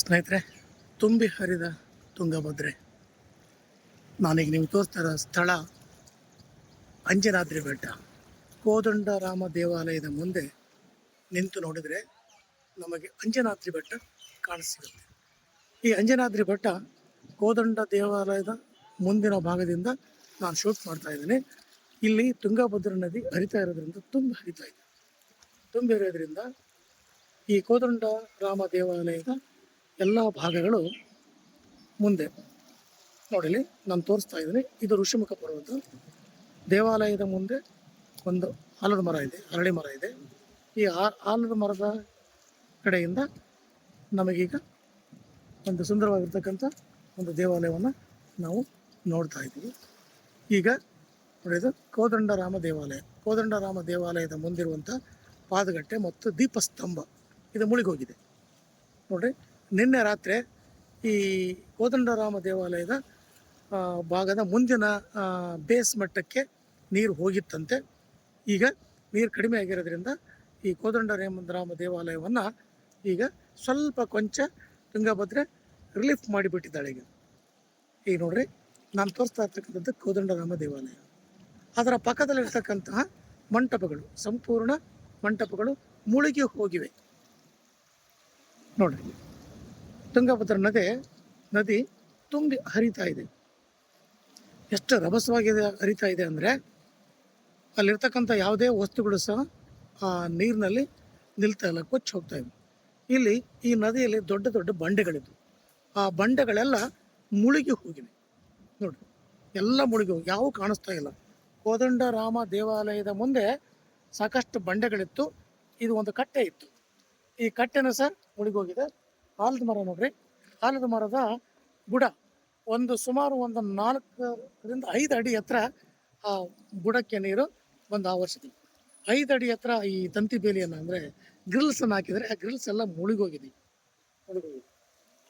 ಸ್ನೇಹಿತರೆ, ತುಂಬಿ ಹರಿದ ತುಂಗಭದ್ರೆ. ನಾನೀಗ ನಿಮ್ಗೆ ತೋರಿಸ್ತಾ ಇರೋ ಸ್ಥಳ ಅಂಜನಾದ್ರಿ ಬೆಟ್ಟ. ಕೋದಂಡ ರಾಮ ದೇವಾಲಯದ ಮುಂದೆ ನಿಂತು ನೋಡಿದರೆ ನಮಗೆ ಅಂಜನಾದ್ರಿ ಬೆಟ್ಟ ಕಾಣಿಸ್ತಿರುತ್ತೆ ಈ ಅಂಜನಾದ್ರಿ ಬೆಟ್ಟ ಕೋದಂಡ ದೇವಾಲಯದ ಮುಂದಿನ ಭಾಗದಿಂದ ನಾನು ಶೂಟ್ ಮಾಡ್ತಾ ಇದ್ದೀನಿ. ಇಲ್ಲಿ ತುಂಗಭದ್ರಾ ನದಿ ಹರಿತಾ ಇರೋದ್ರಿಂದ ತುಂಬ ಹರಿತಾ ಇದೆ. ತುಂಬಿರೋದ್ರಿಂದ ಈ ಕೋದಂಡ ರಾಮ ದೇವಾಲಯದ ಎಲ್ಲ ಭಾಗಗಳು ಮುಂದೆ. ನೋಡಿಲಿ ನಾನು ತೋರಿಸ್ತಾ ಇದ್ದೀನಿ. ಇದು ಋಷಿಮುಖ ಪರ್ವತ. ದೇವಾಲಯದ ಮುಂದೆ ಒಂದು ಆಲದ ಮರ ಇದೆ ಅರಳಿ ಮರ ಇದೆ. ಈ ಆಲದ ಮರದ ಕಡೆಯಿಂದ ನಮಗೀಗ ಒಂದು ಸುಂದರವಾಗಿರ್ತಕ್ಕಂಥ ಒಂದು ದೇವಾಲಯವನ್ನು ನಾವು ನೋಡ್ತಾ ಇದ್ದೀವಿ. ಈಗ ನೋಡಿದ್ದು ಕೋದಂಡರಾಮ ದೇವಾಲಯ. ಕೋದಂಡರಾಮ ದೇವಾಲಯದ ಮುಂದಿರುವಂಥ ಪಾದಗಟ್ಟೆ ಮತ್ತು ದೀಪಸ್ತಂಭ. ಇದು ಮುಳುಗೋಗಿದೆ. ನೋಡ್ರಿ ನಿನ್ನೆ ರಾತ್ರಿ ಈ ಕೋದಂಡರಾಮ ದೇವಾಲಯದ ಭಾಗದ ಮುಂದಿನ ಬೇಸ್ ಮಟ್ಟಕ್ಕೆ ನೀರು ಹೋಗಿತ್ತಂತೆ. ಈಗ ನೀರು ಕಡಿಮೆ ಆಗಿರೋದ್ರಿಂದ ಈ ಕೋದಂಡರಾಮ ರಾಮ ದೇವಾಲಯವನ್ನು ಈಗ ಸ್ವಲ್ಪ ಕೊಂಚ ತುಂಗಭದ್ರೆ ರಿಲೀಫ್ ಮಾಡಿಬಿಟ್ಟಿದ್ದಾಳೆ ಈಗ. ಈಗ ನೋಡ್ರಿ, ನಾನು ತೋರಿಸ್ತಾ ಇರ್ತಕ್ಕಂಥದ್ದು ಕೋದಂಡರಾಮ ದೇವಾಲಯ. ಅದರ ಪಕ್ಕದಲ್ಲಿರ್ತಕ್ಕಂತಹ ಮಂಟಪಗಳು, ಸಂಪೂರ್ಣ ಮಂಟಪಗಳು ಮುಳುಗಿ ಹೋಗಿವೆ. ನೋಡ್ರಿ. ತುಂಗಭದ್ರಾ ನದಿ ನದಿ ತುಂಬಿ ಹರಿತಾ ಇದೆ. ಎಷ್ಟು ರಭಸವಾಗಿ ಹರಿತಾ ಇದೆ ಅಂದರೆ ಅಲ್ಲಿರ್ತಕ್ಕಂಥ ಯಾವುದೇ ವಸ್ತುಗಳು ಸಹ ಆ ನೀರಿನಲ್ಲಿ ನಿಲ್ತಾ ಇಲ್ಲ, ಕೊಚ್ಚಿ ಹೋಗ್ತಾ ಇದೆ. ಇಲ್ಲಿ ಈ ನದಿಯಲ್ಲಿ ದೊಡ್ಡ ದೊಡ್ಡ ಬಂಡೆಗಳಿದ್ವು. ಆ ಬಂಡೆಗಳೆಲ್ಲ ಮುಳುಗಿ ಹೋಗಿವೆ. ನೋಡಿ ಎಲ್ಲ ಮುಳುಗಿ ಹೋಗಿ, ಯಾವ ಕಾಣಿಸ್ತಾ ಇಲ್ಲ. ಕೋದಂಡ ರಾಮ ದೇವಾಲಯದ ಮುಂದೆ ಸಾಕಷ್ಟು ಬಂಡೆಗಳಿತ್ತು. ಇದು ಒಂದು ಕಟ್ಟೆ ಇತ್ತು. ಈ ಕಟ್ಟೆನ ಸಹ ಮುಳುಗೋಗಿದೆ ಆಲದ ಮರ ನೋಡ್ರಿ. ಆಲದ ಮರದ ಬುಡ ಒಂದು ಸುಮಾರು ಒಂದು ನಾಲ್ಕರಿಂದ ಐದು ಅಡಿ ಹತ್ರ ಆ ಬುಡಕ್ಕೆ ನೀರು ಬಂದು ಆವರಿಸಿದೆ ಐದು ಅಡಿ ಹತ್ರ ಈ ತಂತಿ ಬೇಲಿಯನ್ನು ಅಂದರೆ ಗ್ರಿಲ್ಸ್ ಅನ್ನು ಹಾಕಿದರೆ ಆ ಗ್ರಿಲ್ಸ್ ಎಲ್ಲ ಮುಳುಗೋಗಿದೆ. ಮುಳುಗೋಗಿದೆ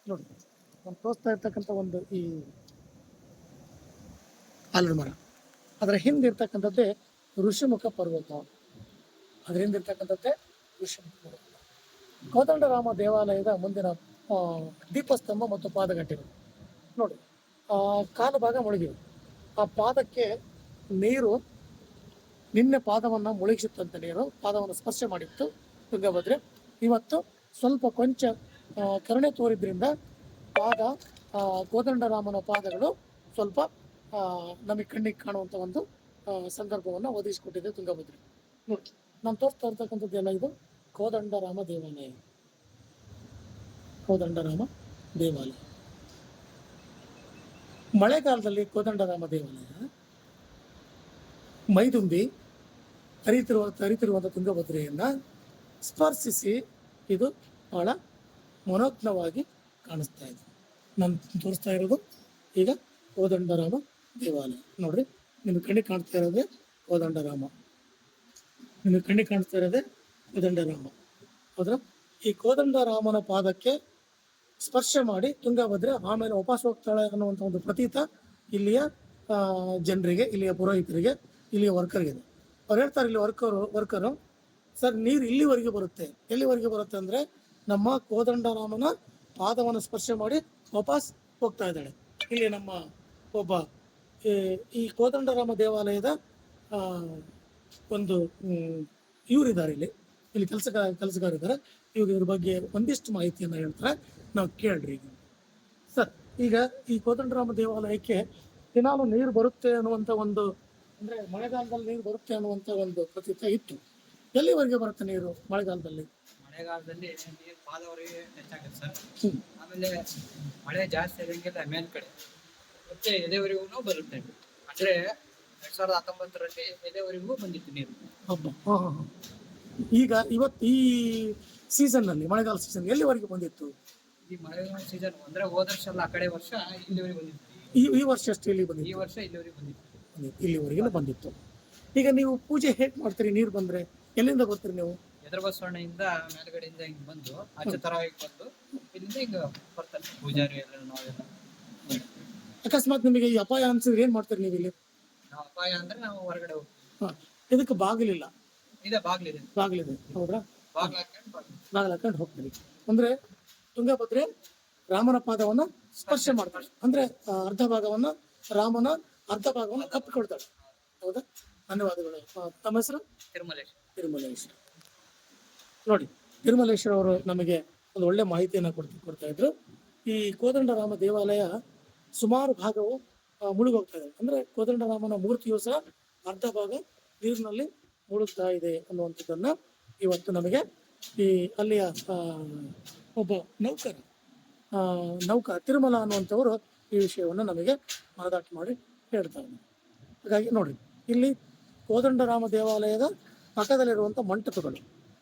ನೋಡಿ ನಾನು ತೋರಿಸ್ತಾ ಇರ್ತಕ್ಕಂಥ ಒಂದು ಈ ಆಲದ ಮರ. ಅದರ ಹಿಂದೆ ಇರ್ತಕ್ಕಂಥದ್ದೇ ಋಷಿಮುಖ ಪರ್ವತ. ಅದರಿಂದ ಇರ್ತಕ್ಕಂಥದ್ದೇ ಋಷಿಮುಖ ಪರ್ವತ. ಕೋದಂಡರಾಮ ದೇವಾಲಯದ ಮುಂದಿನ ದೀಪಸ್ತಂಭ ಮತ್ತು ಪಾದಗಟ್ಟೆಗಳು. ನೋಡಿ ಕಾಲು ಭಾಗ ಮುಳುಗಿವೆ. ಆ ಪಾದಕ್ಕೆ ನೀರು ನಿನ್ನೆ ಪಾದವನ್ನು ಮುಳುಗಿಸುತ್ತಂತ ನೀರು, ಪಾದವನ್ನು ಸ್ಪರ್ಶ ಮಾಡಿತ್ತು ತುಂಗಭದ್ರೆ. ಇವತ್ತು ಸ್ವಲ್ಪ ಕೊಂಚ ಕರುಣೆ ತೋರಿದ್ರಿಂದ ಪಾದ ಕೋದಂಡರಾಮನ ಪಾದಗಳು ಸ್ವಲ್ಪ ನಮಗೆ ಕಣ್ಣಿಗೆ ಕಾಣುವಂಥ ಒಂದು ಸಂದರ್ಭವನ್ನು ಒದಗಿಸಿಕೊಟ್ಟಿದೆ ತುಂಗಭದ್ರೆ. ನೋಡಿ, ನಾನು ತೋರಿಸ್ತಾ ಇರ್ತಕ್ಕಂಥದ್ದು ಎಲ್ಲ ಇದು. ಕೋದಂಡರಾಮ ದೇವಾಲಯ. ಕೋದಂಡರಾಮ ದೇವಾಲಯ. ಮಳೆಗಾಲದಲ್ಲಿ ಕೋದಂಡರಾಮ ದೇವಾಲಯ. ಮೈದುಂಬಿ ಹರಿತಿರುವ ಹರಿತಿರುವಂಥ ತುಂಗಭದ್ರೆಯನ್ನ ಸ್ಪರ್ಶಿಸಿ ಇದು ಬಹಳ ಮನೋಜ್ಞವಾಗಿ ಕಾಣಿಸ್ತಾ ಇದೆ. ನಾನು ತೋರಿಸ್ತಾ ಇರೋದು ಈಗ ಕೋದಂಡರಾಮ ದೇವಾಲಯ. ನೋಡ್ರಿ ನಿಮ್ಗೆ ಕಣ್ಣಿಗೆ ಕಾಣ್ತಾ ಇರೋದೇ ಕೋದಂಡರಾಮ ನಿಮ್ಗೆ ಕಣ್ಣಿಗೆ ಕಾಣಿಸ್ತಾ ಇರೋದೇ ಕೋದಂಡರಾಮ ಹೌದ್ರ ಈ ಕೋದಂಡರಾಮನ ಪಾದಕ್ಕೆ ಸ್ಪರ್ಶ ಮಾಡಿ ತುಂಗಭದ್ರೆ ಆಮೇಲೆ ವಾಪಸ್ ಹೋಗ್ತಾಳೆ ಅನ್ನುವಂಥ ಒಂದು ಪ್ರತೀತ ಇಲ್ಲಿಯ ಜನರಿಗೆ, ಇಲ್ಲಿಯ ಪುರೋಹಿತರಿಗೆ, ಇಲ್ಲಿಯ ವರ್ಕರ್ಗೆ. ಇದೆ ಅವ್ರು ಹೇಳ್ತಾರೆ, ಇಲ್ಲಿ ವರ್ಕರು ವರ್ಕರು, ಸರ್, ನೀರು ಇಲ್ಲಿವರೆಗೆ ಬರುತ್ತೆ. ಎಲ್ಲಿವರೆಗೆ ಬರುತ್ತೆ ಅಂದರೆ ನಮ್ಮ ಕೋದಂಡರಾಮನ ಪಾದವನ್ನು ಸ್ಪರ್ಶ ಮಾಡಿ ವಾಪಸ್ ಹೋಗ್ತಾ ಇದ್ದಾಳೆ. ಇಲ್ಲಿ ನಮ್ಮ ಒಬ್ಬ, ಈ- ಕೋದಂಡರಾಮ ದೇವಾಲಯದ ಒಂದು ಇವರಿದ್ದಾರೆ ಇಲ್ಲಿ. ಇಲ್ಲಿ ಕೆಲಸಗಾರ ಕೆಲಸಗಾರಿದ್ದಾರೆ ಇವಾಗ ಇವ್ರ ಬಗ್ಗೆ ಒಂದಿಷ್ಟು ಮಾಹಿತಿಯನ್ನು ಹೇಳ್ತಾರೆ. ನಾವು ಕೇಳ್ರಿ ಈಗ. ಸರ್ ಈಗ ಈ ಕೋದಂಡರಾಮ ದೇವಾಲಯಕ್ಕೆ ದಿನಾಲು ನೀರು ಬರುತ್ತೆ ಅನ್ನುವಂಥ ಒಂದು ಅಂದ್ರೆ ಮಳೆಗಾಲದಲ್ಲಿ ನೀರು ಬರುತ್ತೆ ಅನ್ನುವಂಥ ಒಂದು ಪ್ರತೀತ ಇತ್ತು. ಎಲ್ಲಿವರೆಗೆ ಬರುತ್ತೆ ನೀರು ಮಳೆಗಾಲದಲ್ಲಿ? ಮಳೆಗಾಲದಲ್ಲಿ ನೀರು ಪಾದವರೆಗೆ ಹೆಚ್ಚಾಗುತ್ತೆ ಸರ್. ಆಮೇಲೆ ಮಳೆ ಜಾಸ್ತಿ ಆದಂಗೆಲ್ಲ ಮೇಲ್ ಕಡೆ. ಮತ್ತೆ ಎದೆವರೆಗೂ ಬರುತ್ತೆ. ಅಂದ್ರೆ ಎರಡ್ ಸಾವಿರದ ಹತ್ತೊಂಬತ್ತರಲ್ಲಿ ಎದೆವರೆಗೂ ಬಂದಿತ್ತು ನೀರು. ಈಗ ಇವತ್ತು ಈ ಸೀಸನ್ನಲ್ಲಿ ಮಳೆಗಾಲ ಸೀಸನ್ ಎಲ್ಲಿವರೆಗೆ ಬಂದಿತ್ತು? ಈ ಮಳೆಗಾಲ ಸೀಸನ್ ಅಂದ್ರೆ ಹೋದ ವರ್ಷ ಅಲ್ಲ ಆ ಕಡೆ ವರ್ಷ ಇಲ್ಲಿವರೆಗೆ ಬಂದಿತ್ತು. ಈ ಈ ವರ್ಷ ಅಷ್ಟೇ ಇಲ್ಲಿ ಈ ಬಂದಿತ್ತು ವರ್ಷ ಇಲ್ಲಿವರೆಗೆ ಬಂದಿತ್ತು. ಇಲ್ಲಿವರೆಗೆ ಬಂದಿತ್ತು. ಈಗ ನೀವು ಪೂಜೆ ಹೇಗ್ ಮಾಡ್ತೀರಿ ನೀರು ಬಂದ್ರೆ? ಎಲ್ಲಿಂದ ಬರ್ತೀರಿ ನೀವು? ಎದುರು ಬಸವಣ್ಣಯಿಂದ ಮೇಲ್ಗಡೆಯಿಂದ ಹಿಂಗ್ ಬಂದು ಅಚ್ಚತರವಾಗಿ ಬಂದು ಇಲ್ಲಿಂದ ಹಿಂಗ ಬರ್ತಾರೆ ಪೂಜಾರಿ ಎಲ್ಲ ನಾವೆಲ್ಲ. ಅಕಸ್ಮಾತ್ ನಿಮಗೆ ಈ ಅಪಾಯ ಅನ್ಸಿದ್ರೆ ಏನ್ ಮಾಡ್ತೀರಿ ನೀವು ಇಲ್ಲಿ ಅಪಾಯ ಅಂದ್ರೆ ನಾವು ಹೊರಗಡೆ ಹೋಗ್ತೀವಿ. ಇದಕ್ಕೆ ಬಾಗಿಲಿಲ್ಲ. ಇದೆ ಬಾಗ್ಲಿದೆ. ಬಾಗಿಲಿದೆ. ಹೌದಾ? ಬಾಗ್ಲ ಹಾಕೊಂಡು ಹೋಗ್ತೀರಿ ಅಂದ್ರೆ ತುಂಗಭದ್ರೆ ರಾಮನ ಪಾದವನ್ನ ಸ್ಪರ್ಶ ಮಾಡ್ತಾಳೆ. ಅಂದ್ರೆ ಅರ್ಧ ಭಾಗವನ್ನ ರಾಮನ ಅರ್ಧ ಭಾಗವನ್ನ ಕಪ್ಪಿಕೊಳ್ತಾಳೆ ಹೌದಾ? ಧನ್ಯವಾದಗಳು. ತಮ್ಮ ಹೆಸರು? ತಿರುಮಲೇಶ್. ತಿರುಮಲೇಶ್ವರ ನೋಡಿ ತಿರುಮಲೇಶ್ವರ ಅವರು ನಮಗೆ ಒಂದು ಒಳ್ಳೆ ಮಾಹಿತಿಯನ್ನ ಕೊಡ್ತಾ ಕೊಡ್ತಾ ಇದ್ರು. ಈ ಕೋದಂಡರಾಮ ದೇವಾಲಯ ಸುಮಾರು ಭಾಗವು ಮುಳುಗೋಗ್ತಾ ಇದೆ. ಅಂದ್ರೆ ಕೋದಂಡರಾಮನ ಮೂರ್ತಿಯು ಸಹ ಅರ್ಧ ಭಾಗ ನೀರಿನಲ್ಲಿ ಮುಳುಗ್ತಾ ಇದೆ ಅನ್ನುವಂಥದ್ದನ್ನ ಇವತ್ತು ನಮಗೆ ಈ ಅಲ್ಲಿಯ ಒಬ್ಬ ನೌಕರ ನೌಕ ತಿರುಮಲ ಅನ್ನುವಂಥವರು ಈ ವಿಷಯವನ್ನು ನಮಗೆ ಮನದಾಟ ಮಾಡಿ ಹೇಳ್ತಾ ಹಾಗಾಗಿ ನೋಡಿ, ಇಲ್ಲಿ ಕೋದಂಡರಾಮ ದೇವಾಲಯದ ಪಕ್ಕದಲ್ಲಿರುವಂಥ ಮಂಟಪಗಳು,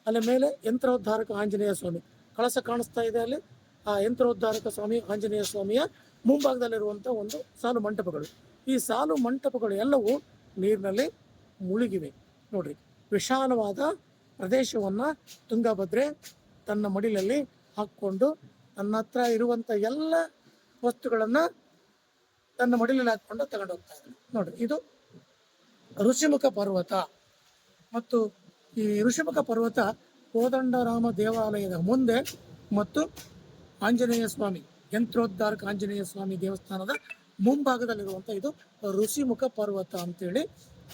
ಅಲ್ಲಿ ಮೇಲೆ ಯಂತ್ರೋದ್ಧಾರಕ ಆಂಜನೇಯ ಸ್ವಾಮಿ, ಕಳಸ ಕಾಣಿಸ್ತಾ ಇದೆ ಅಲ್ಲಿ, ಆ ಯಂತ್ರೋದ್ಧಾರಕ ಸ್ವಾಮಿ, ಆಂಜನೇಯ ಸ್ವಾಮಿಯ ಮುಂಭಾಗದಲ್ಲಿರುವಂಥ ಒಂದು ಸಾಲು ಮಂಟಪಗಳು. ಈ ಸಾಲು ಮಂಟಪಗಳು ಎಲ್ಲವೂ ನೀರಿನಲ್ಲಿ ಮುಳುಗಿವೆ. ನೋಡ್ರಿ. ವಿಶಾಲವಾದ ಪ್ರದೇಶವನ್ನ ತುಂಗಭದ್ರೆ ತನ್ನ ಮಡಿಲಲ್ಲಿ ಹಾಕ್ಕೊಂಡು ತನ್ನ ಹತ್ರ ಇರುವಂತ ಎಲ್ಲ ವಸ್ತುಗಳನ್ನ ತನ್ನ ಮಡಿಲಲ್ಲಿ ಹಾಕ್ಕೊಂಡು ತಗೊಂಡು ಹೋಗ್ತಾ ಇದ್ದಾನೆ. ನೋಡ್ರಿ, ಇದು ಋಷಿಮುಖ ಪರ್ವತ. ಮತ್ತು ಈ ಋಷಿಮುಖ ಪರ್ವತ ಕೋದಂಡರಾಮ ದೇವಾಲಯದ ಮುಂದೆ ಮತ್ತು ಆಂಜನೇಯ ಸ್ವಾಮಿ, ಯಂತ್ರೋದ್ಧಾರಕ ಆಂಜನೇಯ ಸ್ವಾಮಿ ದೇವಸ್ಥಾನದ ಮುಂಭಾಗದಲ್ಲಿರುವಂಥ ಇದು ಋಷಿಮುಖ ಪರ್ವತ ಅಂತೇಳಿ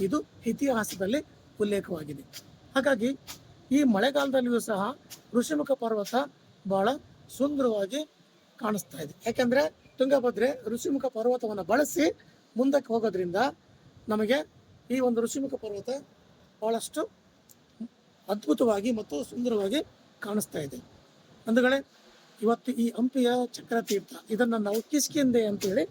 ಇದು ಇತಿಹಾಸದಲ್ಲಿ ಉಲ್ಲೇಖವಾಗಿದೆ. ಹಾಗಾಗಿ ಈ ಮಳೆಗಾಲದಲ್ಲಿಯೂ ಸಹ ಋಷಿಮುಖ ಪರ್ವತ ಬಹಳ ಸುಂದರವಾಗಿ ಕಾಣಿಸ್ತಾ ಇದೆ. ಯಾಕಂದ್ರೆ ತುಂಗಭದ್ರೆ ಋಷಿಮುಖ ಪರ್ವತವನ್ನು ಬಳಸಿ ಮುಂದಕ್ಕೆ ಹೋಗೋದ್ರಿಂದ ನಮಗೆ ಈ ಒಂದು ಋಷಿಮುಖ ಪರ್ವತ ಬಹಳಷ್ಟು ಅದ್ಭುತವಾಗಿ ಮತ್ತು ಸುಂದರವಾಗಿ ಕಾಣಿಸ್ತಾ ಇದೆ. ಬಂಧುಗಳೇ ಇವತ್ತು ಈ ಹಂಪಿಯ ಚಕ್ರತೀರ್ಥ, ಇದನ್ನು ನಾವು ಕಿಸ್ಕಿಂದೆ ಅಂತೇಳಿ